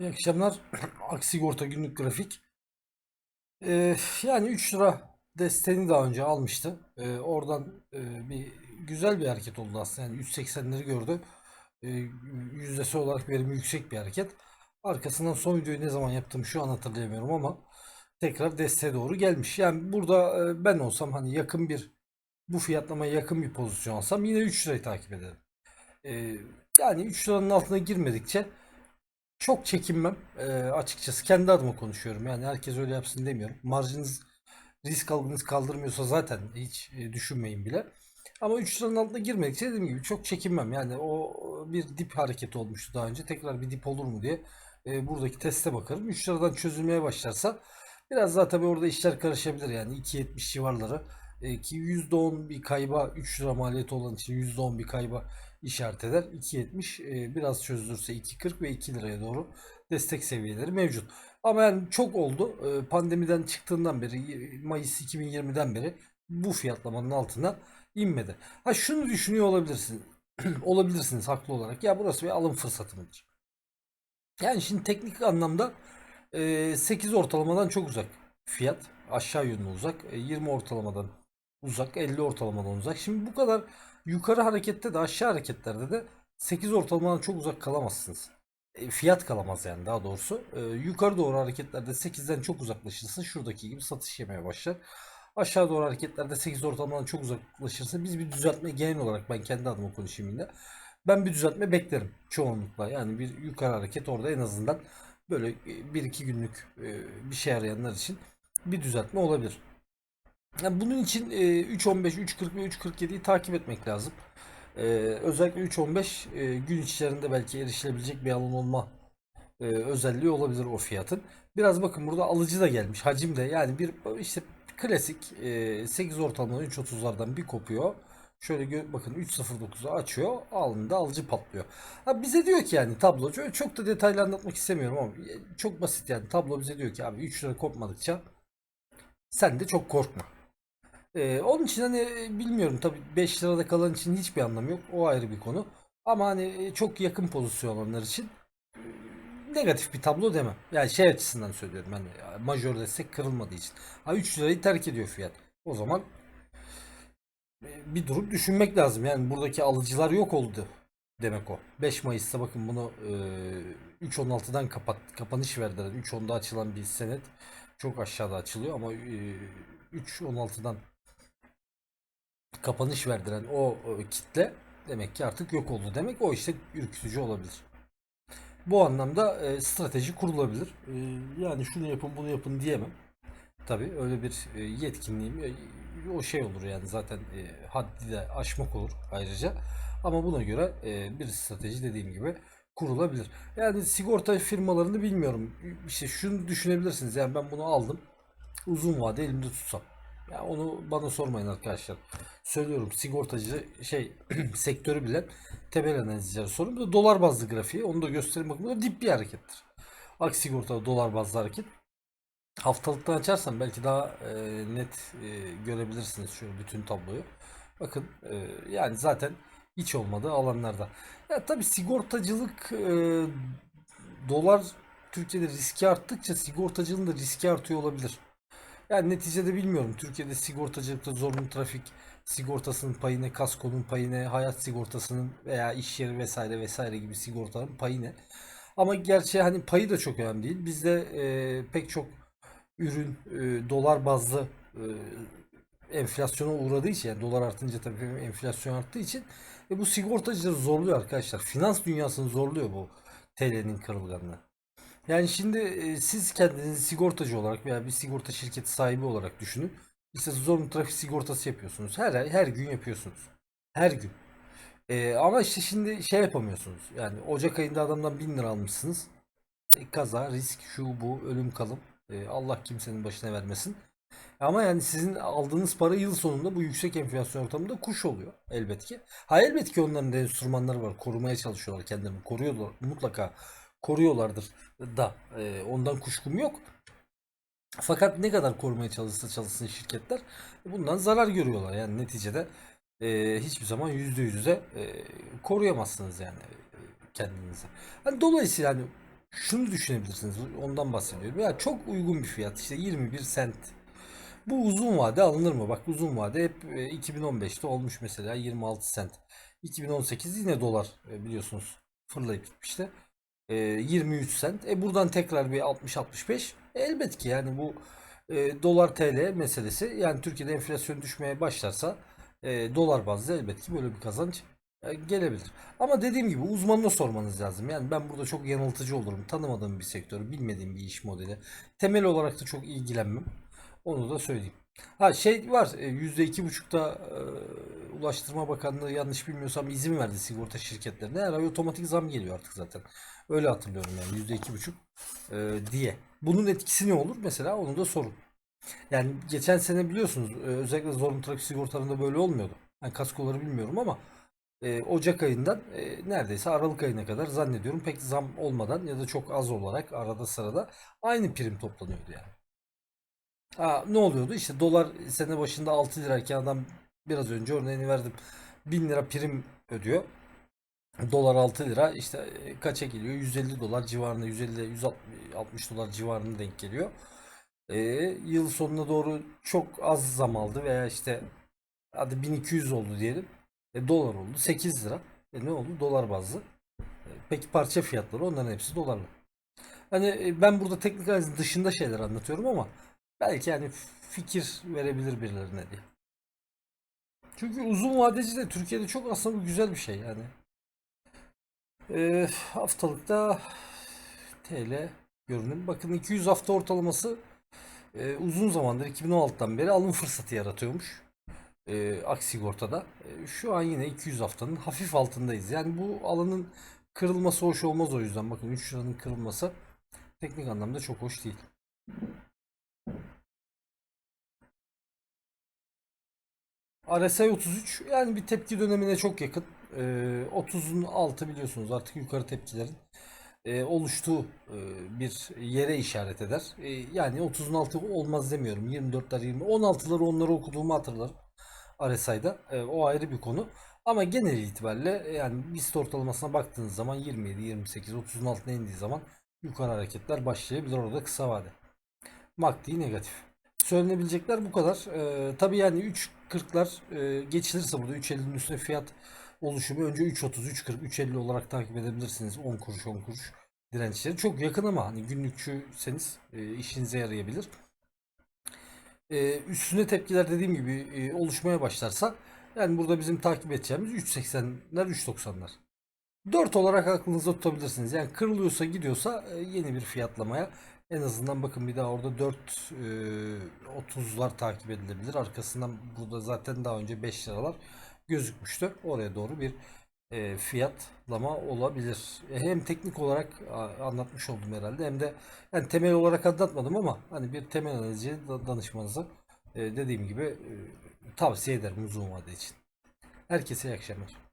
İyi akşamlar. Aksigorta günlük grafik. Ee, yani 3 lira desteğini daha önce almıştı. Ee, oradan e, bir güzel bir hareket oldu aslında. Yani 180'leri gördü. Ee, yüzdesi olarak verimi yüksek bir hareket. Arkasından son videoyu ne zaman yaptım şu an hatırlayamıyorum ama tekrar desteğe doğru gelmiş. Yani burada e, ben olsam hani yakın bir bu fiyatlamaya yakın bir pozisyon alsam yine 3 lirayı takip ederim. Ee, yani 3 liranın altına girmedikçe çok çekinmem Ee, açıkçası. Kendi adıma konuşuyorum. Yani herkes öyle yapsın demiyorum. Marjınız risk algınız kaldırmıyorsa zaten hiç e, düşünmeyin bile. Ama 3 liranın altına girmedikçe dediğim gibi çok çekinmem. Yani o bir dip hareketi olmuştu daha önce. Tekrar bir dip olur mu diye e, buradaki teste bakarım. 3 liradan çözülmeye başlarsa biraz daha tabii orada işler karışabilir yani. 2.70 civarları. E, ki %10 bir kayba 3 lira maliyeti olan için %10 bir kayba işaret eder. 2.70 e, biraz çözülürse 2.40 ve 2 liraya doğru destek seviyeleri mevcut. Ama yani çok oldu. E, pandemiden çıktığından beri Mayıs 2020'den beri bu fiyatlamanın altına inmedi. Ha şunu düşünüyor olabilirsin. olabilirsiniz haklı olarak. Ya burası bir alım fırsatı mıdır? Yani şimdi teknik anlamda e, 8 ortalamadan çok uzak fiyat. Aşağı yönlü uzak. E, 20 ortalamadan uzak. 50 ortalamadan uzak. Şimdi bu kadar yukarı harekette de aşağı hareketlerde de 8 ortalamadan çok uzak kalamazsınız. E, fiyat kalamaz yani daha doğrusu. E, yukarı doğru hareketlerde 8'den çok uzaklaşırsa şuradaki gibi satış yemeye başlar. Aşağı doğru hareketlerde 8 ortalamadan çok uzaklaşırsa biz bir düzeltme genel olarak ben kendi adıma konuşayım yine. Ben bir düzeltme beklerim çoğunlukla. Yani bir yukarı hareket orada en azından böyle 1-2 günlük e, bir şey arayanlar için bir düzeltme olabilir. Yani bunun için e, 3.15, 3.40 ve 3.47'yi takip etmek lazım. E, özellikle 3.15 e, gün içerisinde belki erişilebilecek bir alan olma e, özelliği olabilir o fiyatın. Biraz bakın burada alıcı da gelmiş. Hacim de yani bir işte klasik e, 8 ortalama 3.30'lardan bir kopuyor. Şöyle bakın 3.09'u açıyor. Alnında alıcı patlıyor. Ha bize diyor ki yani tablo çok, da detaylı anlatmak istemiyorum ama çok basit yani tablo bize diyor ki abi 3 lira kopmadıkça sen de çok korkma. Ee, onun için hani e, bilmiyorum tabii 5 lirada kalan için hiçbir anlamı yok. O ayrı bir konu. Ama hani e, çok yakın pozisyon olanlar için e, negatif bir tablo demem. Yani şey açısından söylüyorum hani majör destek kırılmadığı için. Ha 3 lirayı terk ediyor fiyat. O zaman bir durup düşünmek lazım. Yani buradaki alıcılar yok oldu demek o. 5 Mayıs'ta bakın bunu e, 3.16'dan kapat, kapanış verdiler. 3.10'da açılan bir senet çok aşağıda açılıyor ama e, 3.16'dan kapanış verdiren o kitle demek ki artık yok oldu demek. O işte ürkütücü olabilir. Bu anlamda e, strateji kurulabilir. E, yani şunu yapın bunu yapın diyemem. Tabii öyle bir e, yetkinliğim o şey olur yani zaten haddi de aşmak olur ayrıca. Ama buna göre bir strateji dediğim gibi kurulabilir. Yani sigorta firmalarını bilmiyorum. İşte şunu düşünebilirsiniz. Yani ben bunu aldım. Uzun vade elimde tutsam. Ya onu bana sormayın arkadaşlar. Söylüyorum sigortacı şey sektörü bilen temel analizcileri sorun. Bu da dolar bazlı grafiği. Onu da göstereyim bakın. Bu da dip bir harekettir. Ak sigorta dolar bazlı hareket. Haftalıktan açarsam belki daha e, net e, görebilirsiniz şöyle bütün tabloyu. Bakın e, yani zaten hiç olmadığı alanlarda. Ya tabii sigortacılık e, dolar Türkiye'de riski arttıkça sigortacılığın da riski artıyor olabilir. Yani neticede bilmiyorum. Türkiye'de sigortacılıkta zorunlu trafik sigortasının payı ne, kaskonun payı ne, hayat sigortasının veya iş yeri vesaire vesaire gibi sigortaların payı ne. Ama gerçi hani payı da çok önemli değil. Bizde e, pek çok ürün e, dolar bazlı e, enflasyona uğradığı için yani dolar artınca tabii enflasyon arttığı için e, bu sigortacıları zorluyor arkadaşlar. Finans dünyasını zorluyor bu TL'nin kırılganlığı. Yani şimdi e, siz kendinizi sigortacı olarak veya bir sigorta şirketi sahibi olarak düşünün. İşte zorunlu trafik sigortası yapıyorsunuz. Her her gün yapıyorsunuz. Her gün. E, ama işte şimdi şey yapamıyorsunuz. Yani Ocak ayında adamdan 1000 lira almışsınız. E, kaza, risk, şu bu, ölüm kalım. E, Allah kimsenin başına vermesin. Ama yani sizin aldığınız para yıl sonunda bu yüksek enflasyon ortamında kuş oluyor elbet ki. Ha elbet ki onların enstrümanları var. Korumaya çalışıyorlar kendilerini. Koruyorlar. Mutlaka koruyorlardır da. E, ondan kuşkum yok. Fakat ne kadar korumaya çalışsa çalışsın şirketler bundan zarar görüyorlar. Yani neticede e, hiçbir zaman yüzde yüze e, koruyamazsınız yani e, kendinizi. Hani dolayısıyla hani şunu düşünebilirsiniz. Ondan bahsediyorum. Ya çok uygun bir fiyat. işte 21 sent. Bu uzun vade alınır mı? Bak uzun vade hep e, 2015'te olmuş mesela 26 sent. 2018 yine dolar e, biliyorsunuz fırlayıp gitmişti. E, 23 sent. E buradan tekrar bir 60-65. E, elbet ki yani bu e, dolar TL meselesi yani Türkiye'de enflasyon düşmeye başlarsa e, dolar bazlı elbet ki böyle bir kazanç e, gelebilir. Ama dediğim gibi uzmanına sormanız lazım. Yani ben burada çok yanıltıcı olurum. Tanımadığım bir sektörü, bilmediğim bir iş modeli. Temel olarak da çok ilgilenmem. Onu da söyleyeyim. Ha şey var e, yüzde iki buçukta e, Ulaştırma Bakanlığı yanlış bilmiyorsam izin verdi sigorta şirketlerine. Her ay otomatik zam geliyor artık zaten. Öyle hatırlıyorum yani yüzde iki buçuk e, diye. Bunun etkisi ne olur mesela onu da sorun. Yani geçen sene biliyorsunuz e, özellikle zorunlu trafik sigortalarında böyle olmuyordu. Ben kaskoları bilmiyorum ama e, Ocak ayından e, neredeyse Aralık ayına kadar zannediyorum pek zam olmadan ya da çok az olarak arada sırada aynı prim toplanıyordu yani. Ha, ne oluyordu? İşte dolar sene başında 6 lirayken adam biraz önce örneğini verdim. 1000 lira prim ödüyor. Dolar 6 lira işte e, kaça geliyor? 150 dolar civarında 150 160 dolar civarında denk geliyor. E, yıl sonuna doğru çok az zam aldı veya işte hadi 1200 oldu diyelim. E, dolar oldu 8 lira. E, ne oldu? Dolar bazlı. E, peki parça fiyatları onların hepsi dolarla. Hani e, ben burada teknik analizin dışında şeyler anlatıyorum ama belki yani fikir verebilir birilerine diye. Çünkü uzun vadeci de Türkiye'de çok aslında güzel bir şey yani. E, haftalıkta TL görünüm. Bakın 200 hafta ortalaması e, uzun zamandır 2016'dan beri alım fırsatı yaratıyormuş. E, aksi sigortada. E, şu an yine 200 haftanın hafif altındayız. Yani bu alanın kırılması hoş olmaz o yüzden. Bakın 3 liranın kırılması teknik anlamda çok hoş değil. RSI 33 yani bir tepki dönemine çok yakın. Ee, 30'un altı biliyorsunuz artık yukarı tepkilerin e, oluştuğu e, bir yere işaret eder. E, yani 30'un altı olmaz demiyorum. 24'ler 20 16'ları onları okuduğumu hatırlarım. RSI'da. E, o ayrı bir konu. Ama genel itibariyle e, yani BIST ortalamasına baktığınız zaman 27, 28, 30'un altına indiği zaman yukarı hareketler başlayabilir orada kısa vade. MACD negatif. Söylenebilecekler bu kadar. Ee, tabii yani 3.40'lar e, geçilirse burada 3.50'nin üstüne fiyat oluşumu önce 3.30, 3.40, 3.50 olarak takip edebilirsiniz. 10 kuruş, 10 kuruş dirençleri. Çok yakın ama hani günlükçüseniz e, işinize yarayabilir. E, üstüne tepkiler dediğim gibi e, oluşmaya başlarsa yani burada bizim takip edeceğimiz 3.80'ler, 3.90'lar. 4 olarak aklınızda tutabilirsiniz. Yani kırılıyorsa gidiyorsa e, yeni bir fiyatlamaya en azından bakın bir daha orada 4 e, 30'lar takip edilebilir. Arkasından burada zaten daha önce 5 liralar gözükmüştü. Oraya doğru bir e, fiyatlama olabilir. E, hem teknik olarak a, anlatmış oldum herhalde hem de yani temel olarak anlatmadım ama hani bir temel analizci da- danışmanıza e, dediğim gibi e, tavsiye ederim uzun vade için. Herkese iyi akşamlar.